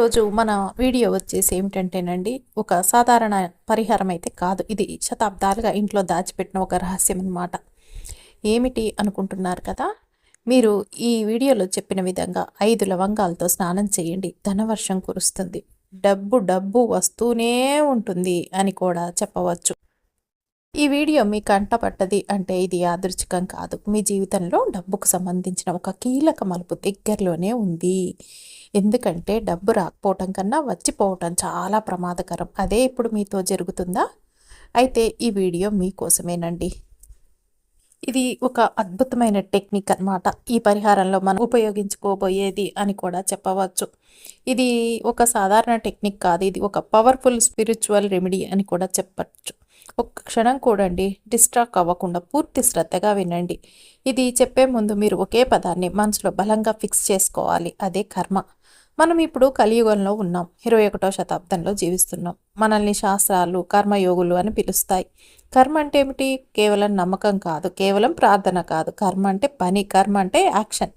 ఈరోజు మన వీడియో వచ్చేసి ఏమిటంటేనండి ఒక సాధారణ పరిహారం అయితే కాదు. ఇది శతాబ్దాలుగా ఇంట్లో దాచిపెట్టిన ఒక రహస్యం అన్నమాట ఏమిటి అనుకుంటున్నారు కదా? మీరు ఈ వీడియోలో చెప్పిన విధంగా ఐదు లవంగాలతో స్నానం చేయండి. ధనవర్షం కురుస్తుంది. డబ్బు డబ్బు వస్తూనే ఉంటుంది అని కూడా చెప్పవచ్చు. ఈ వీడియో మీ కంట పట్టది అంటే ఇది యాదృచ్ఛికం కాదు. మీ జీవితంలో డబ్బుకు సంబంధించిన ఒక కీలక మలుపు దగ్గరలోనే ఉంది. ఎందుకంటే డబ్బు రాకపోవటం కన్నా వచ్చిపోవటం చాలా ప్రమాదకరం. అదే ఇప్పుడు మీతో జరుగుతుందా? అయితే ఈ వీడియో మీకోసమేనండి. ఇది ఒక అద్భుతమైన టెక్నిక్ అన్నమాట. ఈ పరిహారంలో మనం ఉపయోగించుకోబోయేది అని కూడా చెప్పవచ్చు. ఇది ఒక సాధారణ టెక్నిక్ కాదు. ఇది ఒక పవర్ఫుల్ స్పిరిచువల్ రెమెడీ అని కూడా చెప్పచ్చు. ఒక్క క్షణం కూడండి. డిస్ట్రాక్ట్ అవ్వకుండా పూర్తి శ్రద్ధగా వినండి. ఇది చెప్పే ముందు మీరు ఒకే పదాన్ని మనసులో బలంగా ఫిక్స్ చేసుకోవాలి. అదే కర్మ. మనం ఇప్పుడు కలియుగంలో ఉన్నాం. ఇరవై ఒకటో శతాబ్దంలో జీవిస్తున్నాం. మనల్ని శాస్త్రాలు కర్మయోగులు అని పిలుస్తాయి. కర్మ అంటే ఏమిటి? కేవలం నమ్మకం కాదు. కేవలం ప్రార్థన కాదు. కర్మ అంటే పని. కర్మ అంటే యాక్షన్.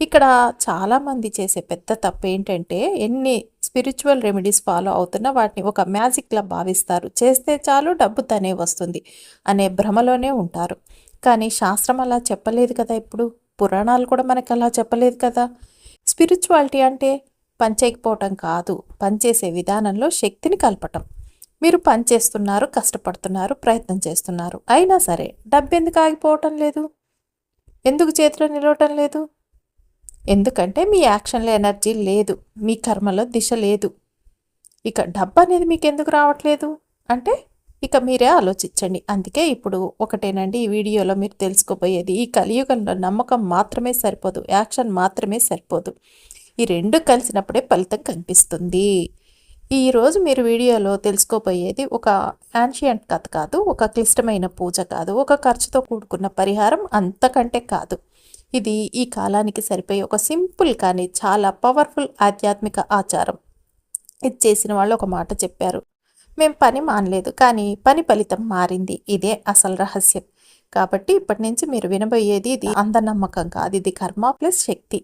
ఇక్కడ చాలామంది చేసే పెద్ద తప్పు ఏంటంటే ఎన్ని స్పిరిచువల్ రెమెడీస్ ఫాలో అవుతున్న వాటిని ఒక మ్యాజిక్లా భావిస్తారు. చేస్తే చాలు డబ్బు తనే వస్తుంది అనే భ్రమలోనే ఉంటారు. కానీ శాస్త్రం అలా చెప్పలేదు కదా ఇప్పుడు? పురాణాలు కూడా మనకు అలా చెప్పలేదు కదా? స్పిరిచువాలిటీ అంటే పనిచేయకపోవటం కాదు పనిచేసే విధానంలో శక్తిని కలపటం. మీరు పనిచేస్తున్నారు కష్టపడుతున్నారు ప్రయత్నం చేస్తున్నారు. అయినా సరే డబ్బు ఎందుకు ఆగిపోవటం లేదు? ఎందుకు చేతిలో నిలవటం లేదు? ఎందుకంటే మీ యాక్షన్లో ఎనర్జీ లేదు మీ కర్మలో దిశ లేదు. ఇక డబ్బు అనేది మీకు ఎందుకు రావట్లేదు? అంటే ఇక మీరే ఆలోచించండి. అందుకే ఇప్పుడు ఒకటేనండి ఈ వీడియోలో మీరు తెలుసుకోబోయేది ఈ కలియుగంలో నమ్మకం మాత్రమే సరిపోదు యాక్షన్ మాత్రమే సరిపోదు. ఈ రెండు కలిసినప్పుడే ఫలితం కనిపిస్తుంది. ఈరోజు మీరు వీడియోలో తెలుసుకోబోయేది ఒక యాన్షియంట్ కథ కాదు ఒక క్లిష్టమైన పూజ కాదు ఒక ఖర్చుతో కూడుకున్న పరిహారం అంతకంటే కాదు. ఇది ఈ కాలానికి సరిపోయే ఒక సింపుల్ కానీ చాలా పవర్ఫుల్ ఆధ్యాత్మిక ఆచారం. ఇది చేసిన వాళ్ళు ఒక మాట చెప్పారు. మేము పని మానలేదు కానీ పని ఫలితం మారింది. ఇదే అసలు రహస్యం. కాబట్టి ఇప్పటి నుంచి మీరు వినబోయేది ఇది అందనమ్మకం కాదు. ఇది కర్మ ప్లస్ శక్తి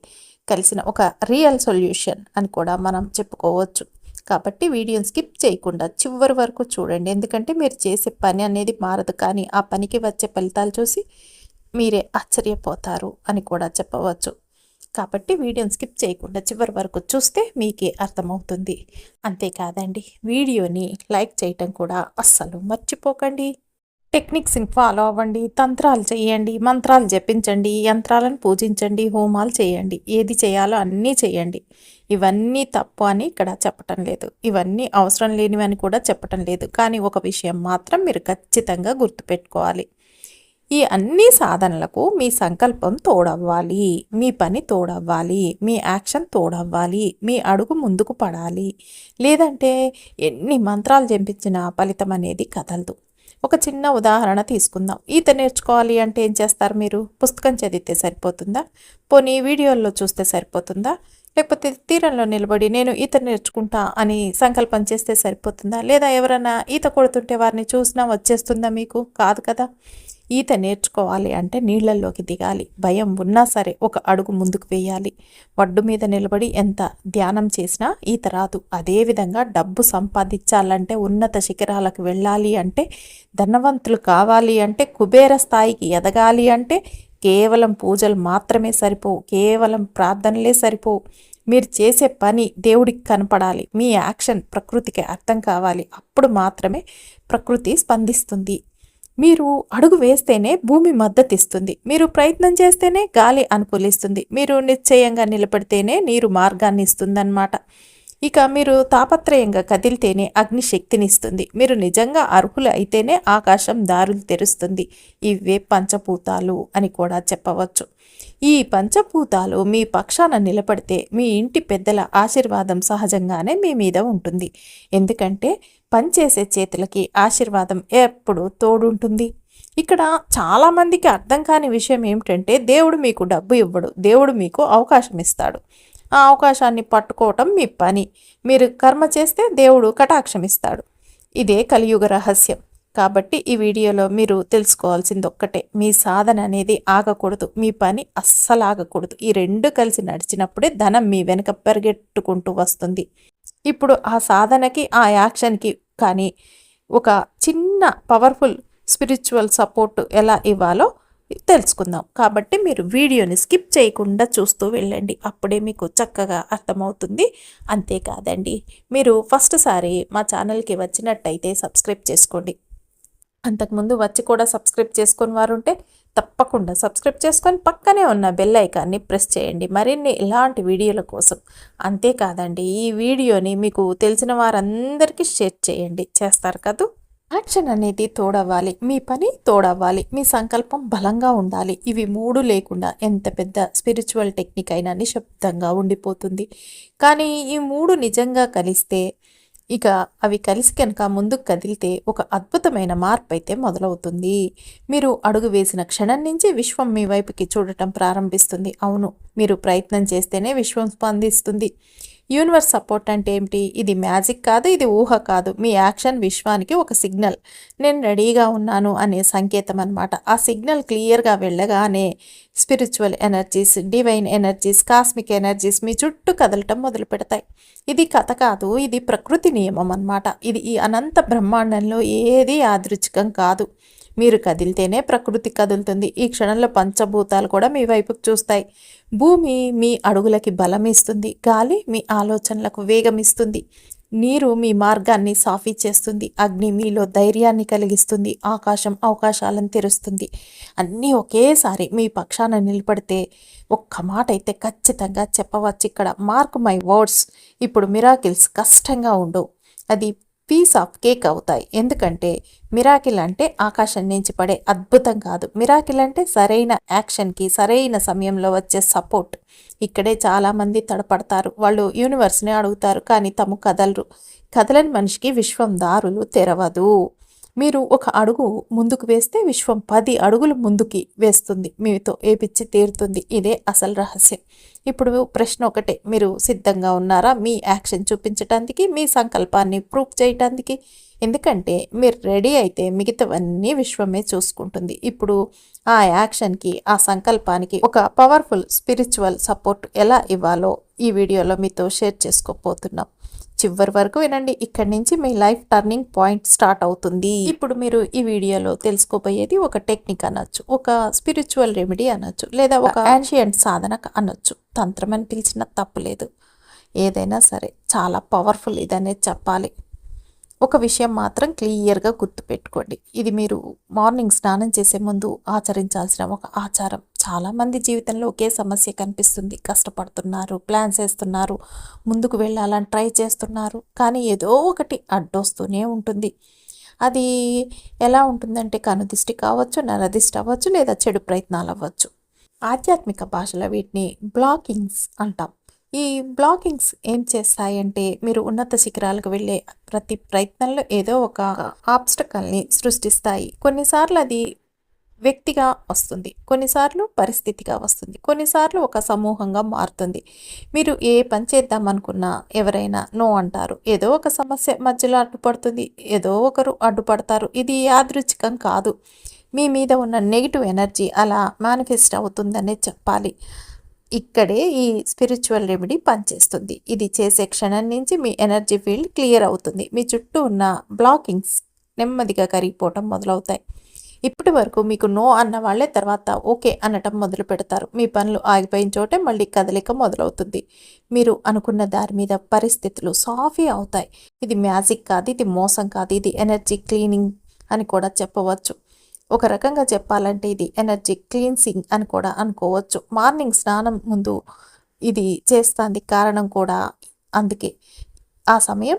కలిసిన ఒక రియల్ సొల్యూషన్ అని కూడా మనం చెప్పుకోవచ్చు. కాబట్టి వీడియోని స్కిప్ చేయకుండా చివరి వరకు చూడండి. ఎందుకంటే మీరు చేసే పని అనేది మారదు కానీ ఆ పనికి వచ్చే ఫలితాలు చూసి మీరే ఆశ్చర్యపోతారు అని కూడా చెప్పవచ్చు. కాబట్టి వీడియోని స్కిప్ చేయకుండా చివరి వరకు చూస్తే మీకే అర్థమవుతుంది. అంతేకాదండి వీడియోని లైక్ చేయటం కూడా అస్సలు మర్చిపోకండి. టెక్నిక్స్ని ఫాలో అవ్వండి తంత్రాలు చేయండి మంత్రాలు జపించండి యంత్రాలను పూజించండి హోమాలు చేయండి ఏది చేయాలో అన్నీ చేయండి. ఇవన్నీ తప్పు అని ఇక్కడ చెప్పటం లేదు. ఇవన్నీ అవసరం లేనివని కూడా చెప్పటం లేదు. కానీ ఒక విషయం మాత్రం మీరు ఖచ్చితంగా గుర్తుపెట్టుకోవాలి. ఈ అన్ని సాధనలకు మీ సంకల్పం తోడవ్వాలి. మీ పని తోడవ్వాలి. మీ యాక్షన్ తోడవ్వాలి. మీ అడుగు ముందుకు పడాలి. లేదంటే ఎన్ని మంత్రాలు జంపించినా ఫలితం అనేది కదలదు. ఒక చిన్న ఉదాహరణ తీసుకుందాం. ఈత నేర్చుకోవాలి అంటే ఏం చేస్తారు మీరు? పుస్తకం చదివితే సరిపోతుందా? పోనీ వీడియోల్లో చూస్తే సరిపోతుందా? లేకపోతే తీరంలో నిలబడి నేను ఈత నేర్చుకుంటా అని సంకల్పం చేస్తే సరిపోతుందా? లేదా ఎవరైనా ఈత కొడుతుంటే వారిని చూసినా వచ్చేస్తుందా మీకు? కాదు కదా. ఈత నేర్చుకోవాలి అంటే నీళ్ళల్లోకి దిగాలి. భయం ఉన్నా సరే ఒక అడుగు ముందుకు వేయాలి. వడ్డు మీద నిలబడి ఎంత ధ్యానం చేసినా ఈత రాదు. అదేవిధంగా డబ్బు సంపాదించాలంటే ఉన్నత శిఖరాలకు వెళ్ళాలి అంటే ధనవంతులు కావాలి అంటే కుబేర స్థాయికి ఎదగాలి అంటే కేవలం పూజలు మాత్రమే సరిపోవు. కేవలం ప్రార్థనలే సరిపోవు. మీరు చేసే పని దేవుడికి కనపడాలి. మీ యాక్షన్ ప్రకృతికి అర్థం కావాలి. అప్పుడు మాత్రమే ప్రకృతి స్పందిస్తుంది. మీరు అడుగు వేస్తేనే భూమి మద్దతిస్తుంది. మీరు ప్రయత్నం చేస్తేనే గాలి అనుకూలిస్తుంది. మీరు నిశ్చయంగా నిలబడితేనే నీరు మార్గాన్ని ఇస్తుందన్నమాట. ఇక మీరు తాపత్రయంగా కదిలితేనే అగ్నిశక్తినిస్తుంది. మీరు నిజంగా అర్హులు అయితేనే ఆకాశం దారులు తెరుస్తుంది. ఇవే పంచభూతాలు అని కూడా చెప్పవచ్చు. ఈ పంచభూతాలు మీ పక్షాన నిలబడితే మీ ఇంటి పెద్దల ఆశీర్వాదం సహజంగానే మీ మీద ఉంటుంది. ఎందుకంటే పనిచేసే చేతులకి ఆశీర్వాదం ఎప్పుడు తోడుంటుంది. ఇక్కడ చాలామందికి అర్థం కాని విషయం ఏమిటంటే దేవుడు మీకు డబ్బు ఇవ్వడు దేవుడు మీకు అవకాశం ఇస్తాడు. ఆ అవకాశాన్ని పట్టుకోవటం మీ పని. మీరు కర్మ చేస్తే దేవుడు కటాక్షం ఇస్తాడు. ఇదే కలియుగ రహస్యం. కాబట్టి ఈ వీడియోలో మీరు తెలుసుకోవాల్సింది ఒక్కటే మీ సాధన అనేది ఆగకూడదు మీ పని అస్సలు ఆగకూడదు ఈ రెండు కలిసి నడిచినప్పుడే ధనం మీ వెనుక పరిగెట్టుకుంటూ వస్తుంది. ఇప్పుడు ఆ సాధనకి ఆ యాక్షన్కి కానీ ఒక చిన్న పవర్ఫుల్ స్పిరిచువల్ సపోర్ట్ ఎలా ఇవ్వాలో తెలుసుకుందాం. కాబట్టి మీరు వీడియోని స్కిప్ చేయకుండా చూస్తూ వెళ్ళండి. అప్పుడే మీకు చక్కగా అర్థమవుతుంది. అంతేకాదండి మీరు ఫస్ట్ సారి మా ఛానల్కి వచ్చినట్టయితే సబ్స్క్రైబ్ చేసుకోండి. అంతకుముందు వచ్చి కూడా సబ్స్క్రైబ్ చేసుకుని వారు ఉంటే తప్పకుండా సబ్స్క్రైబ్ చేసుకొని పక్కనే ఉన్న బెల్ ఐకాన్ని ప్రెస్ చేయండి. మరిన్ని ఇలాంటి వీడియోల కోసం అంతేకాదండి ఈ వీడియోని మీకు తెలిసిన వారందరికీ షేర్ చేయండి. చేస్తారు కదూ? యాక్షన్ అనేది తోడవ్వాలి మీ పని తోడవ్వాలి మీ సంకల్పం బలంగా ఉండాలి. ఇవి మూడు లేకుండా ఎంత పెద్ద స్పిరిచువల్ టెక్నిక్ అయినా నిశ్శబ్దంగా ఉండిపోతుంది. కానీ ఈ మూడు నిజంగా కలిస్తే ఇక అవి కలిసి కనుక ముందుకు కదిలితే ఒక అద్భుతమైన మార్పు అయితే మొదలవుతుంది. మీరు అడుగు వేసిన క్షణం నుంచి విశ్వం మీ వైపుకి చూడటం ప్రారంభిస్తుంది. అవును మీరు ప్రయత్నం చేస్తేనే విశ్వం స్పందిస్తుంది. యూనివర్స్ సపోర్ట్ అంటే ఏమిటి? ఇది మ్యాజిక్ కాదు ఇది ఊహ కాదు. మీ యాక్షన్ విశ్వానికి ఒక సిగ్నల్. నేను రెడీగా ఉన్నాను అనే సంకేతం అనమాట ఆ సిగ్నల్ క్లియర్గా వెళ్ళగానే spiritual energies divine energies cosmic energies మీ చుట్టూ కదలటం మొదలు పెడతాయి. ఇది కథ కాదు ఇది ప్రకృతి నియమం అనమాట ఇది ఈ అనంత బ్రహ్మాండంలో ఏది యాదృచ్ఛికం కాదు. మీరు కదిలితేనే ప్రకృతి కదులుతుంది. ఈ క్షణంలో పంచభూతాలు కూడా మీ వైపుకు చూస్తాయి. భూమి మీ అడుగులకి బలం ఇస్తుంది. గాలి మీ ఆలోచనలకు వేగం ఇస్తుంది. నీరు మీ మార్గాన్ని సాఫీ చేస్తుంది. అగ్ని మీలో ధైర్యాన్ని కలిగిస్తుంది. ఆకాశం అవకాశాలను తెరుస్తుంది. అన్నీ ఒకేసారి మీ పక్షాన నిలబడితే ఒక్క మాట అయితే ఖచ్చితంగా చెప్పవచ్చు. ఇక్కడ మార్క్ మై వర్డ్స్ ఇప్పుడు మిరాకిల్స్ కష్టంగా ఉండవు. అది పీస్ ఆఫ్ కేక్ అవుతాయి. ఎందుకంటే మిరాకిల్ అంటే ఆకాశం నుంచి పడే అద్భుతం కాదు. మిరాకిల్ అంటే సరైన యాక్షన్కి సరైన సమయంలో వచ్చే సపోర్ట్. ఇక్కడే చాలామంది తడపడతారు. వాళ్ళు యూనివర్స్ని అడుగుతారు కానీ తము కదలరు కదలని మనిషికి విశ్వం దారులు తెరవదు. మీరు ఒక అడుగు ముందుకు వేస్తే విశ్వం పది అడుగులు ముందుకి వేస్తుంది. మీతో ఏపిచ్చి తీరుతుంది? ఇదే అసలు రహస్యం. ఇప్పుడు ప్రశ్న ఒకటే. మీరు సిద్ధంగా ఉన్నారా? మీ యాక్షన్ చూపించడానికి మీ సంకల్పాన్ని ప్రూఫ్ చేయటానికి. ఎందుకంటే మీరు రెడీ అయితే మిగతావన్నీ విశ్వమే చూసుకుంటుంది. ఇప్పుడు ఆ యాక్షన్కి ఆ సంకల్పానికి ఒక పవర్ఫుల్ స్పిరిచువల్ సపోర్ట్ ఎలా ఇవ్వాలో ఈ వీడియోలో మీతో షేర్ చేసుకోపోతున్నాం చివరి వరకు వినండి. ఇక్కడి నుంచి మీ లైఫ్ టర్నింగ్ పాయింట్ స్టార్ట్ అవుతుంది. ఇప్పుడు మీరు ఈ వీడియోలో తెలుసుకోబోయేది ఒక టెక్నిక్ అనొచ్చు ఒక స్పిరిచువల్ రెమెడీ అనొచ్చు లేదా ఒక యాన్షియంట్ సాధన అనొచ్చు. తంత్రం అని పిలిచిన తప్పులేదు ఏదైనా సరే చాలా పవర్ఫుల్ ఇదనే చెప్పాలి. ఒక విషయం మాత్రం క్లియర్గా గుర్తుపెట్టుకోండి. ఇది మీరు మార్నింగ్ స్నానం చేసే ముందు ఆచరించాల్సిన ఒక ఆచారం. చాలామంది జీవితంలో ఒకే సమస్య కనిపిస్తుంది. కష్టపడుతున్నారు ప్లాన్స్ వేస్తున్నారు ముందుకు వెళ్ళాలని ట్రై చేస్తున్నారు కానీ ఏదో ఒకటి అడ్డొస్తూనే ఉంటుంది. అది ఎలా ఉంటుందంటే కనుదిష్టి కావచ్చు నరదిష్టి అవ్వచ్చు లేదా చెడు ప్రయత్నాలు అవ్వచ్చు. ఆధ్యాత్మిక భాషలో వీటిని బ్లాకింగ్స్ అంటాం. ఈ బ్లాకింగ్స్ ఏం చేస్తాయంటే మీరు ఉన్నత శిఖరాలకు వెళ్ళే ప్రతి ప్రయత్నంలో ఏదో ఒక ఆబ్స్టకల్ని సృష్టిస్తాయి. కొన్నిసార్లు అది వ్యక్తిగా వస్తుంది. కొన్నిసార్లు పరిస్థితిగా వస్తుంది. కొన్నిసార్లు ఒక సమూహంగా మారుతుంది. మీరు ఏ పని చేద్దాం అనుకున్నా ఎవరైనా నో అంటారు. ఏదో ఒక సమస్య మధ్యలో అడ్డుపడుతుంది. ఏదో ఒకరు అడ్డుపడతారు. ఇది యాదృచ్ఛికం కాదు. మీ మీద ఉన్న నెగిటివ్ ఎనర్జీ అలా మేనిఫెస్ట్ అవుతుందనే చెప్పాలి. ఇక్కడే ఈ స్పిరిచువల్ రెమెడీ పనిచేస్తుంది. ఇది చేసే క్షణం నుంచి మీ ఎనర్జీ ఫీల్డ్ క్లియర్ అవుతుంది. మీ చుట్టూ ఉన్న బ్లాకింగ్స్ నెమ్మదిగా కరిగిపోవటం మొదలవుతాయి. ఇప్పటి వరకు మీకు నో అన్న వాళ్ళే తర్వాత ఓకే అనటం మొదలు పెడతారు. మీ పనులు ఆగిపోయిన చోటే మళ్ళీ కదలిక మొదలవుతుంది. మీరు అనుకున్న దారి మీద పరిస్థితులు సాఫీ అవుతాయి. ఇది మ్యాజిక్ కాదు ఇది మోసం కాదు ఇది ఎనర్జీ క్లీనింగ్ అని కూడా చెప్పవచ్చు. ఒక రకంగా చెప్పాలంటే ఇది ఎనర్జీ క్లీన్సింగ్ అని కూడా అనుకోవచ్చు. మార్నింగ్ స్నానం ముందు ఇది చేస్తుంది కారణం కూడా అందుకే. ఆ సమయం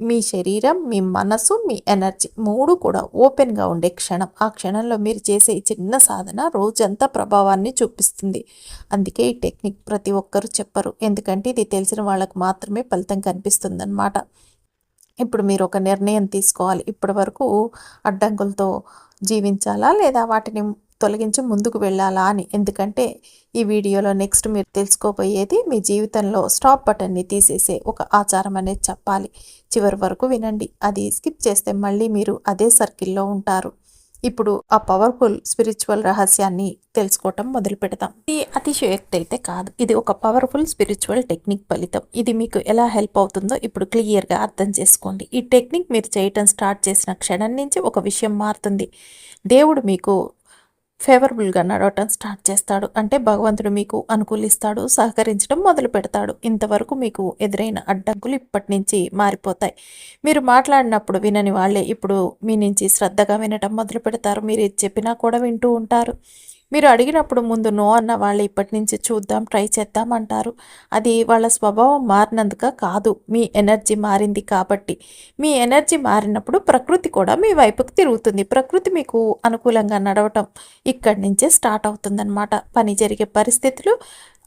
మీ శరీరం మీ మనసు మీ ఎనర్జీ మూడు కూడా ఓపెన్గా ఉండే క్షణం. ఆ క్షణంలో మీరు చేసే చిన్న సాధన రోజంతా ప్రభావాన్ని చూపిస్తుంది. అందుకే ఈ టెక్నిక్ ప్రతి ఒక్కరూ చెప్పరు. ఎందుకంటే ఇది తెలిసిన వాళ్ళకు మాత్రమే ఫలితం కనిపిస్తుందన్నమాట. ఇప్పుడు మీరు ఒక నిర్ణయం తీసుకోవాలి. ఇప్పటి వరకు అడ్డంకులతో జీవించాలా? లేదా వాటిని తొలగించి ముందుకు వెళ్ళాలా అని. ఎందుకంటే ఈ వీడియోలో నెక్స్ట్ మీరు తెలుసుకోబోయేది మీ జీవితంలో స్టాప్ బటన్ని తీసేసే ఒక ఆచారం అనేది చెప్పాలి. చివరి వరకు వినండి. అది స్కిప్ చేస్తే మళ్ళీ మీరు అదే సర్కిల్లో ఉంటారు. ఇప్పుడు ఆ పవర్ఫుల్ స్పిరిచువల్ రహస్యాన్ని తెలుసుకోవటం మొదలు పెడతాం ఇది అతిశయోక్తి అయితే కాదు. ఇది ఒక పవర్ఫుల్ స్పిరిచువల్ టెక్నిక్ ఫలితం. ఇది మీకు ఎలా హెల్ప్ అవుతుందో ఇప్పుడు క్లియర్గా అర్థం చేసుకోండి. ఈ టెక్నిక్ మీరు చేయటం స్టార్ట్ చేసిన క్షణం నుంచి ఒక విషయం మారుతుంది. దేవుడు మీకు ఫేవరబుల్గా నడవటం స్టార్ట్ చేస్తాడు. అంటే భగవంతుడు మీకు అనుకూలిస్తాడు సహకరించడం మొదలు పెడతాడు. ఇంతవరకు మీకు ఎదురైన అడ్డంకులు ఇప్పటి నుంచి మారిపోతాయి. మీరు మాట్లాడినప్పుడు వినని వాళ్ళే ఇప్పుడు మీ నుంచి శ్రద్ధగా వినటం మొదలు పెడతారు. మీరు చెప్పినా కూడా వింటూ ఉంటారు. మీరు అడిగినప్పుడు ముందు నో అన్న వాళ్ళు ఇప్పటి నుంచి చూద్దాం ట్రై చేద్దాం అంటారు. అది వాళ్ళ స్వభావం మారినందుక కాదు. మీ ఎనర్జీ మారింది కాబట్టి. మీ ఎనర్జీ మారినప్పుడు ప్రకృతి కూడా మీ వైపుకి తిరుగుతుంది. ప్రకృతి మీకు అనుకూలంగా నడవటం ఇక్కడి నుంచే స్టార్ట్ అవుతుందన్నమాట. పని జరిగే పరిస్థితులు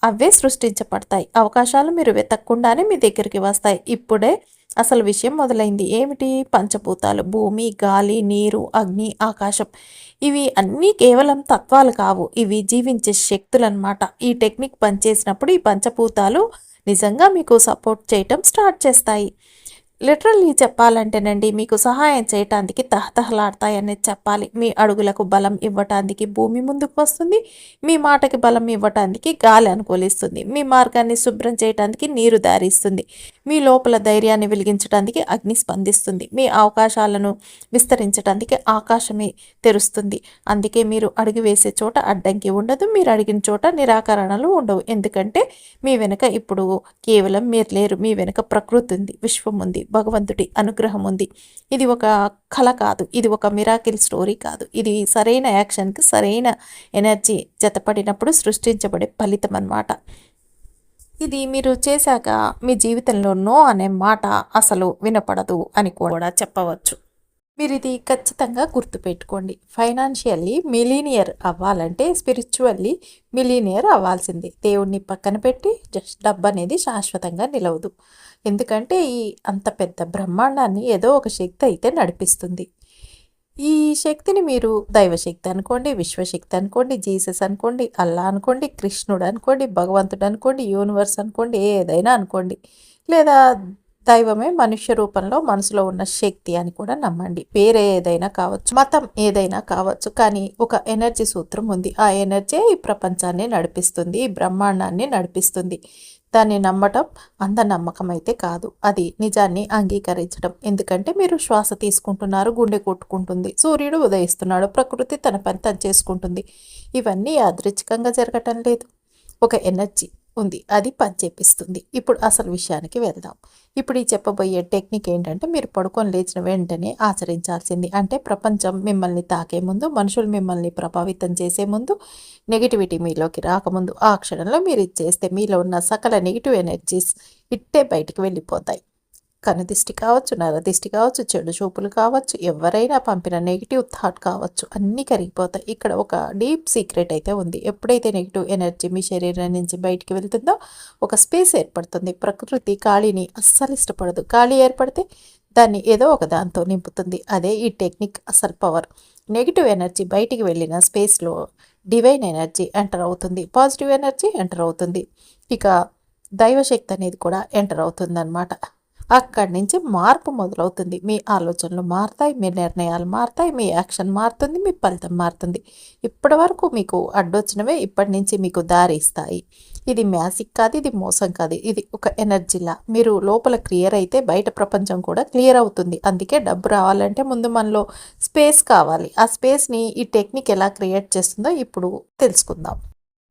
అవే సృష్టించబడతాయి. అవకాశాలు మీరు వెతక్కుండానే మీ దగ్గరికి వస్తాయి. ఇప్పుడే అసలు విషయం మొదలైంది. ఏమిటి? పంచభూతాలు భూమి గాలి నీరు అగ్ని ఆకాశం. ఇవి అన్నీ కేవలం తత్వాలు కావు. ఇవి జీవించే శక్తులు అనమాట ఈ టెక్నిక్ పనిచేసినప్పుడు ఈ పంచభూతాలు నిజంగా మీకు సపోర్ట్ చేయటం స్టార్ట్ చేస్తాయి. లిటరల్లీ చెప్పాలంటేనండి మీకు సహాయం చేయటానికి తహతహలాడతాయని చెప్పాలి. మీ అడుగులకు బలం ఇవ్వటానికి భూమి ముందుకు వస్తుంది. మీ మాటకి బలం ఇవ్వటానికి గాలి అనుకూలిస్తుంది. మీ మార్గాన్ని శుభ్రం చేయటానికి నీరు దారిస్తుంది. మీ లోపల ధైర్యాన్ని వెలిగించడానికి అగ్ని స్పందిస్తుంది. మీ అవకాశాలను విస్తరించడానికి ఆకాశమే తెరుస్తుంది. అందుకే మీరు అడుగు వేసే చోట అడ్డంకి ఉండదు. మీరు అడిగిన చోట నిరాకరణలు ఉండవు. ఎందుకంటే మీ వెనుక ఇప్పుడు కేవలం మీరు లేరు. మీ వెనుక ప్రకృతి ఉంది. విశ్వం ఉంది. భగవంతుడి అనుగ్రహం ఉంది. ఇది ఒక కళ కాదు. ఇది ఒక మిరాకిల్ స్టోరీ కాదు. ఇది సరైన యాక్షన్కి సరైన ఎనర్జీ జతపడినప్పుడు సృష్టించబడే ఫలితం అన్నమాట. ఇది మీరు చేశాక మీ జీవితంలో నో అనే మాట అసలు వినపడదు అని కూడా చెప్పవచ్చు. మీరు ఇది ఖచ్చితంగా గుర్తుపెట్టుకోండి. ఫైనాన్షియల్లీ మిలీనియర్ అవ్వాలంటే స్పిరిచువల్లీ మిలీనియర్ అవ్వాల్సిందే. దేవుణ్ణి పక్కన పెట్టి జస్ట్ డబ్బు అనేది శాశ్వతంగా నిలవదు. ఎందుకంటే ఈ అంత పెద్ద బ్రహ్మాండాన్ని ఏదో ఒక శక్తి అయితే నడిపిస్తుంది. ఈ శక్తిని మీరు దైవశక్తి అనుకోండి విశ్వశక్తి అనుకోండి జీసస్ అనుకోండి అల్లా అనుకోండి కృష్ణుడు అనుకోండి భగవంతుడు అనుకోండి యూనివర్స్ అనుకోండి ఏదైనా అనుకోండి. లేదా దైవమే మనుష్య రూపంలో మనసులో ఉన్న శక్తి అని కూడా నమ్మండి. పేరే ఏదైనా కావచ్చు మతం ఏదైనా కావచ్చు కానీ ఒక ఎనర్జీ సూత్రం ఉంది. ఆ ఎనర్జీ ఈ ప్రపంచాన్ని నడిపిస్తుంది ఈ బ్రహ్మాండాన్ని నడిపిస్తుంది. దాన్ని నమ్మటం అంత నమ్మకం అయితే కాదు. అది నిజాన్ని అంగీకరించడం. ఎందుకంటే మీరు శ్వాస తీసుకుంటున్నారు గుండె కొట్టుకుంటుంది సూర్యుడు ఉదయిస్తున్నాడు ప్రకృతి తన పని తను చేసుకుంటుంది. ఇవన్నీ యాదృచ్ఛికంగా జరగటం లేదు. ఒక ఎనర్జీ ఉంది. అది పనిచేపిస్తుంది ఇప్పుడు అసలు విషయానికి వెళ్దాం. ఇప్పుడు ఈ చెప్పబోయే టెక్నిక్ ఏంటంటే మీరు పడుకొని లేచిన వెంటనే ఆచరించాల్సింది. అంటే ప్రపంచం మిమ్మల్ని తాకే ముందు మనుషులు మిమ్మల్ని ప్రభావితం చేసే ముందు నెగిటివిటీ మీలోకి రాకముందు ఆ క్షణంలో మీరు ఇది చేస్తే మీలో ఉన్న సకల నెగిటివ్ ఎనర్జీస్ ఇట్టే బయటికి వెళ్ళిపోతాయి. కనుదిష్టి కావచ్చు నరదిష్టి కావచ్చు చెడు చూపులు కావచ్చు ఎవరైనా పంపిన నెగిటివ్ థాట్ కావచ్చు అన్నీ కరిగిపోతాయి. ఇక్కడ ఒక డీప్ సీక్రెట్ అయితే ఉంది. ఎప్పుడైతే నెగిటివ్ ఎనర్జీ మీ శరీరం నుంచి బయటికి వెళ్తుందో ఒక స్పేస్ ఏర్పడుతుంది. ప్రకృతి ఖాళీని అస్సలు ఇష్టపడదు. ఖాళీ ఏర్పడితే దాన్ని ఏదో ఒక దాంతో నింపుతుంది. అదే ఈ టెక్నిక్ అసలు పవర్ నెగిటివ్ ఎనర్జీ బయటికి వెళ్ళిన స్పేస్లో డివైన్ ఎనర్జీ ఎంటర్ అవుతుంది. పాజిటివ్ ఎనర్జీ ఎంటర్ అవుతుంది. ఇక దైవశక్తి అనేది కూడా ఎంటర్ అవుతుంది అనమాట అక్కడి నుంచి మార్పు మొదలవుతుంది. మీ ఆలోచనలు మారుతాయి మీ నిర్ణయాలు మారుతాయి మీ యాక్షన్ మారుతుంది మీ ఫలితం మారుతుంది. ఇప్పటి వరకు మీకు అడ్డొచ్చినవే ఇప్పటి నుంచి మీకు దారి ఇస్తాయి. ఇది మ్యాజిక్ కాదు ఇది మోసం కాదు ఇది ఒక ఎనర్జీలా మీరు లోపల క్లియర్ అయితే బయట ప్రపంచం కూడా క్లియర్ అవుతుంది. అందుకే డబ్బు రావాలంటే ముందు మనలో స్పేస్ కావాలి. ఆ స్పేస్ని ఈ టెక్నిక్ ఎలా క్రియేట్ చేస్తుందో ఇప్పుడు తెలుసుకుందాం.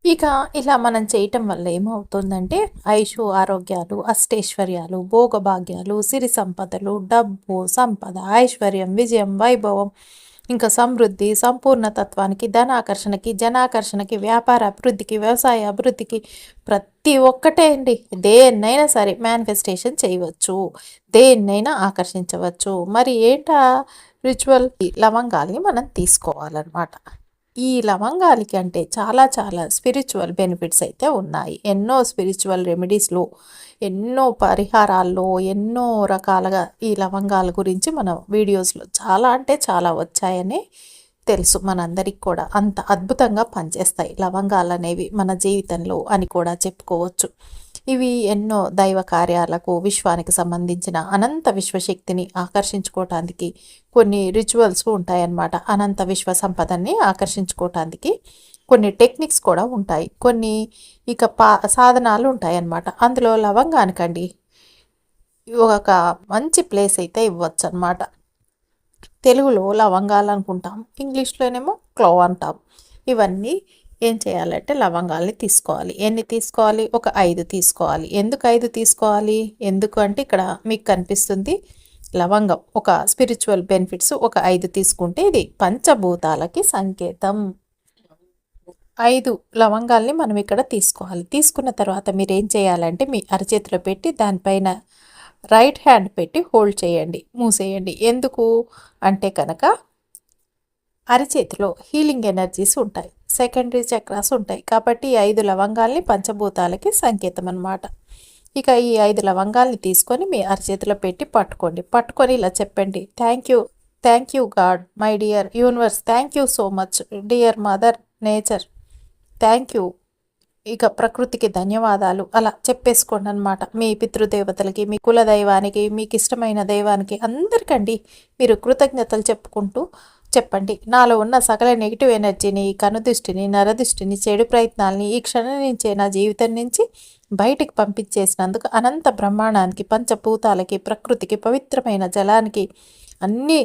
ఇక ఇలా మనం చేయటం వల్ల ఏమవుతుందంటే ఐషు ఆరోగ్యాలు అష్టైశ్వర్యాలు భోగభాగ్యాలు సిరి సంపదలు డబ్బు సంపద ఐశ్వర్యం విజయం వైభవం ఇంకా సమృద్ధి సంపూర్ణ తత్వానికి ధనాకర్షణకి జనాకర్షణకి వ్యాపార అభివృద్ధికి వ్యవసాయ అభివృద్ధికి ప్రతి ఒక్కటే అండి. దేన్నైనా సరే మేనిఫెస్టేషన్ చేయవచ్చు. దేన్నైనా ఆకర్షించవచ్చు. మరి ఏంటా రిచువల్ లవంగాల్ని మనం తీసుకోవాలన్నమాట. ఈ లవంగాలకి అంటే చాలా చాలా స్పిరిచువల్ బెనిఫిట్స్ అయితే ఉన్నాయి. ఎన్నో స్పిరిచువల్ రెమెడీస్లో ఎన్నో పరిహారాల్లో ఎన్నో రకాలుగా ఈ లవంగాల గురించి మన వీడియోస్లో చాలా అంటే చాలా వచ్చాయని తెలుసు మనందరికి కూడా. అంత అద్భుతంగా పనిచేస్తాయి లవంగాలు అనేవి మన జీవితంలో అని కూడా చెప్పుకోవచ్చు. ఇవి ఎన్నో దైవ కార్యాలకు విశ్వానికి సంబంధించిన అనంత విశ్వశక్తిని ఆకర్షించుకోవటానికి కొన్ని రిచువల్స్ ఉంటాయన్నమాట. అనంత విశ్వ సంపదని ఆకర్షించుకోవటానికి కొన్ని టెక్నిక్స్ కూడా ఉంటాయి. కొన్ని ఇక పా సాధనాలు ఉంటాయన్నమాట. అందులో లవంగానికండి ఒక మంచి ప్లేస్ అయితే ఇవ్వచ్చు అనమాట తెలుగులో లవంగాలు అనుకుంటాం. ఇంగ్లీష్లోనేమో క్లో అంటాం. ఇవన్నీ ఏం చేయాలంటే లవంగాల్ని తీసుకోవాలి. ఎన్ని తీసుకోవాలి? ఒక ఐదు తీసుకోవాలి. ఎందుకు ఐదు తీసుకోవాలి? ఎందుకు అంటే ఇక్కడ మీకు కనిపిస్తుంది లవంగం. ఒక స్పిరిచువల్ బెనిఫిట్స్ ఒక ఐదు తీసుకుంటే ఇది పంచభూతాలకి సంకేతం. ఐదు లవంగాల్ని మనం ఇక్కడ తీసుకోవాలి. తీసుకున్న తర్వాత మీరు ఏం చేయాలంటే మీ అరచేతిలో పెట్టి దానిపైన రైట్ హ్యాండ్ పెట్టి హోల్డ్ చేయండి. మూసేయండి. ఎందుకు? అంటే కనుక అరచేతిలో హీలింగ్ ఎనర్జీస్ ఉంటాయి. సెకండరీ చక్రాస్ ఉంటాయి. కాబట్టి ఐదు లవంగాల్ని పంచభూతాలకి సంకేతం అనమాట ఇక ఈ ఐదు లవంగాల్ని తీసుకొని మీ అరచేతిలో పెట్టి పట్టుకోండి. పట్టుకొని ఇలా చెప్పండి. Thank you thank you God my dear universe thank you so much dear mother nature thank you ఇక ప్రకృతికి ధన్యవాదాలు. అలా చెప్పేసుకోండి అనమాట మీ పితృదేవతలకి మీ కుల దైవానికి మీకు ఇష్టమైన దైవానికి అందరికండి మీరు కృతజ్ఞతలు చెప్పుకుంటూ చెప్పండి. నాలో ఉన్న సకల నెగిటివ్ ఎనర్జీని కనుదృష్టిని నరదృష్టిని చెడు ప్రయత్నాల్ని ఈ క్షణం నుంచే నా జీవితం నుంచి బయటికి పంపించేసినందుకు అనంత బ్రహ్మాండానికి పంచభూతాలకి ప్రకృతికి పవిత్రమైన జలానికి అన్నీ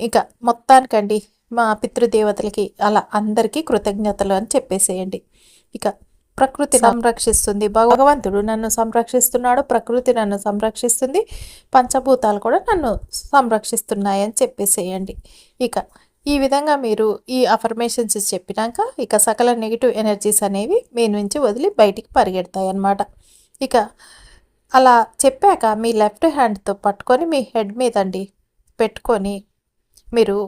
ఇక మొత్తానికండి మా పితృదేవతలకి అలా అందరికీ కృతజ్ఞతలు అని చెప్పేసేయండి. ఇక ప్రకృతి సంరక్షిస్తుంది భగవంతుడు నన్ను సంరక్షిస్తున్నాడు. ప్రకృతి నన్ను సంరక్షిస్తుంది. పంచభూతాలు కూడా నన్ను సంరక్షిస్తున్నాయి అని చెప్పేసేయండి. ఇక ఈ విధంగా మీరు ఈ అఫర్మేషన్స్ చెప్పినాక ఇక సకల నెగిటివ్ ఎనర్జీస్ అనేవి మీ నుంచి వదిలి బయటికి పరిగెడతాయి అన్నమాట ఇక అలా చెప్పాక మీ లెఫ్ట్ హ్యాండ్తో పట్టుకొని మీ హెడ్ మీద అండి పెట్టుకొని మీరు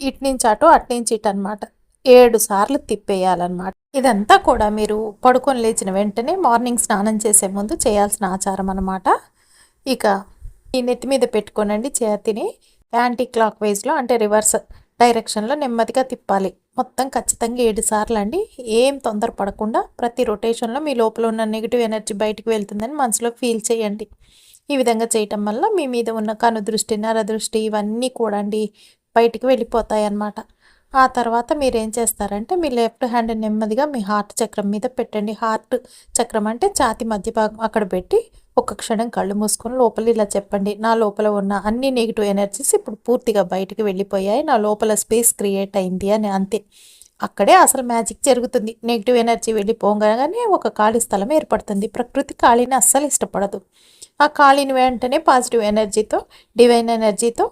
ఇటు నుంచి అటు అటు నుంచి ఇటు అనమాట ఏడు సార్లు తిప్పేయాలన్నమాట. ఇదంతా కూడా మీరు పడుకొని లేచిన వెంటనే మార్నింగ్ స్నానం చేసే ముందు చేయాల్సిన ఆచారం అనమాట ఇక ఈ నెత్తి మీద పెట్టుకోనండి చేతిని యాంటీ క్లాక్ వైజ్లో అంటే రివర్స్ డైరెక్షన్లో నెమ్మదిగా తిప్పాలి. మొత్తం ఖచ్చితంగా ఏడు సార్లు అండి. ఏం తొందరపడకుండా ప్రతి రొటేషన్లో మీ లోపల ఉన్న నెగిటివ్ ఎనర్జీ బయటికి వెళ్తుందని మనసులో ఫీల్ చేయండి. ఈ విధంగా చేయటం వల్ల మీ మీద ఉన్న కనుదృష్టి నరదృష్టి ఇవన్నీ కూడా అండి బయటికి వెళ్ళిపోతాయి అన్నమాట ఆ తర్వాత మీరు ఏం చేస్తారంటే మీ లెఫ్ట్ హ్యాండ్ నెమ్మదిగా మీ హార్ట్ చక్రం మీద పెట్టండి. హార్ట్ చక్రం అంటే ఛాతి మధ్య భాగం అక్కడ పెట్టి ఒక క్షణం కళ్ళు మూసుకొని లోపల ఇలా చెప్పండి నా లోపల ఉన్న అన్ని నెగిటివ్ ఎనర్జీస్ ఇప్పుడు పూర్తిగా బయటికి వెళ్ళిపోయాయి నా లోపల స్పేస్ క్రియేట్ అయింది అని అంతే. అక్కడే అసలు మ్యాజిక్ జరుగుతుంది. నెగిటివ్ ఎనర్జీ వెళ్ళిపోగానే ఒక ఖాళీ స్థలం ఏర్పడుతుంది. ప్రకృతి ఖాళీని అస్సలు ఇష్టపడదు. ఆ ఖాళీని వెంటనే పాజిటివ్ ఎనర్జీతో డివైన్ ఎనర్జీతో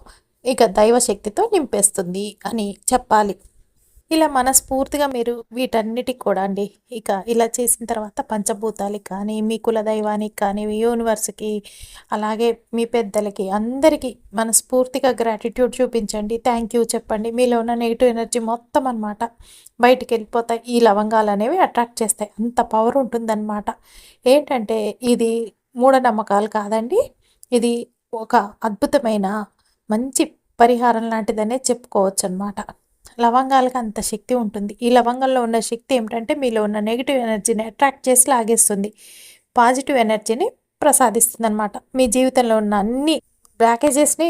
ఇక దైవశక్తితో నింపేస్తుంది అని చెప్పాలి. ఇలా మనస్ఫూర్తిగా మీరు వీటన్నిటికి కూడా అండి. ఇక ఇలా చేసిన తర్వాత పంచభూతాలకి కానీ మీ కుల దైవానికి కానీ యూనివర్స్కి అలాగే మీ పెద్దలకి అందరికీ మనస్ఫూర్తిగా గ్రాటిట్యూడ్ చూపించండి. థ్యాంక్ యూ చెప్పండి. మీలో ఉన్న నెగిటివ్ ఎనర్జీ మొత్తం అనమాట బయటికి వెళ్ళిపోతాయి. ఈ లవంగాలు అనేవి అట్రాక్ట్ చేస్తాయి. అంత పవర్ ఉంటుందన్నమాట. ఏంటంటే ఇది మూఢనమ్మకాలు కాదండి. ఇది ఒక అద్భుతమైన మంచి పరిహారం లాంటిదనే చెప్పుకోవచ్చు అనమాట లవంగాలకు అంత శక్తి ఉంటుంది. ఈ లవంగంలో ఉన్న శక్తి ఏమిటంటే మీలో ఉన్న నెగిటివ్ ఎనర్జీని అట్రాక్ట్ చేసి లాగేస్తుంది. పాజిటివ్ ఎనర్జీని ప్రసాదిస్తుంది అనమాట మీ జీవితంలో ఉన్న అన్ని బ్లాకేజెస్ని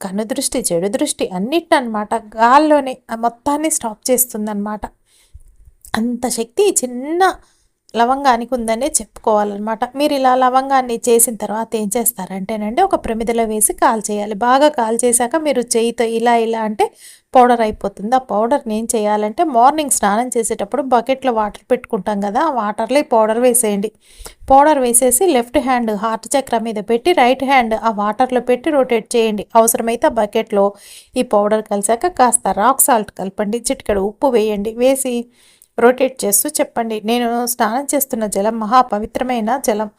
కనుదృష్టి చెడు దృష్టి అన్నిటినమాట గాల్లోనే మొత్తాన్ని స్టాప్ చేస్తుంది అనమాట అంత శక్తి చిన్న లవంగానికి ఉందనే చెప్పుకోవాలన్నమాట. మీరు ఇలా లవంగాన్ని చేసిన తర్వాత ఏం చేస్తారంటేనండి ఒక ప్రమిదలో వేసి కాల్ చేయాలి. బాగా కాల్ చేశాక మీరు చేయితో ఇలా ఇలా అంటే పౌడర్ అయిపోతుంది. ఆ పౌడర్ని ఏం చేయాలంటే మార్నింగ్ స్నానం చేసేటప్పుడు బకెట్లో వాటర్ పెట్టుకుంటాం కదా ఆ వాటర్లో ఈ పౌడర్ వేసేయండి. పౌడర్ వేసేసి లెఫ్ట్ హ్యాండ్ హార్ట్ చక్ర మీద పెట్టి రైట్ హ్యాండ్ ఆ వాటర్లో పెట్టి రొటేట్ చేయండి. అవసరమైతే ఆ బకెట్లో ఈ పౌడర్ కలిసాక కాస్త రాక్ సాల్ట్ కలపండి చిటికెడు ఉప్పు వేయండి. వేసి రొటేట్ చేస్తూ చెప్పండి. నేను స్నానం చేస్తున్న జలం మహాపవిత్రమైన జలం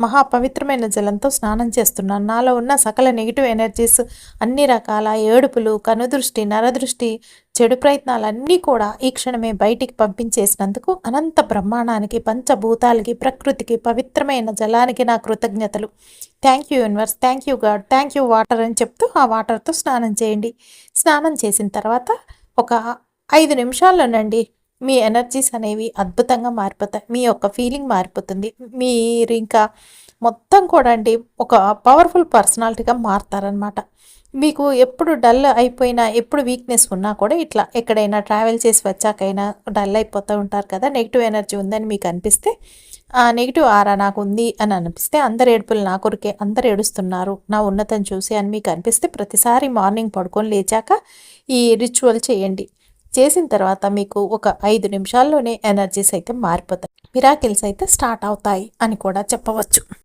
మహాపవిత్రమైన జలంతో స్నానం చేస్తున్నాను. నాలో ఉన్న సకల నెగిటివ్ ఎనర్జీస్ అన్ని రకాల ఏడుపులు కనుదృష్టి నరదృష్టి చెడు ప్రయత్నాలన్నీ కూడా ఈ క్షణమే బయటికి పంపించేసినందుకు అనంత బ్రహ్మాండానికి పంచభూతాలకి ప్రకృతికి పవిత్రమైన జలానికి నా కృతజ్ఞతలు. Thank you universe thank you God thank you water అని చెప్తూ ఆ వాటర్తో స్నానం చేయండి. స్నానం చేసిన తర్వాత ఒక ఐదు నిమిషాల్లోనండి మీ ఎనర్జీస్ అనేవి అద్భుతంగా మారిపోతాయి. మీ యొక్క ఫీలింగ్ మారిపోతుంది. మీరు ఇంకా మొత్తం కూడా అండి ఒక పవర్ఫుల్ పర్సనాలిటీగా మారుతారనమాట మీకు ఎప్పుడు డల్ అయిపోయినా ఎప్పుడు వీక్నెస్ ఉన్నా కూడా ఇట్లా ఎక్కడైనా ట్రావెల్ చేసి వచ్చాకైనా డల్ అయిపోతూ ఉంటారు కదా నెగిటివ్ ఎనర్జీ ఉందని మీకు అనిపిస్తే ఆ నెగిటివ్ ఆరా నాకు ఉంది అని అనిపిస్తే అందరు ఏడుపులు నా కొరికే అందరు ఏడుస్తున్నారు. నా ఉన్నతం చూసి అని మీకు అనిపిస్తే ప్రతిసారి మార్నింగ్ పడుకొని లేచాక ఈ రిచువల్ చేయండి. చేసిన తర్వాత మీకు ఒక ఐదు నిమిషాల్లోనే ఎనర్జీస్ అయితే మారిపోతాయి. మిరాకిల్స్ అయితే స్టార్ట్ అవుతాయి అని కూడా చెప్పవచ్చు.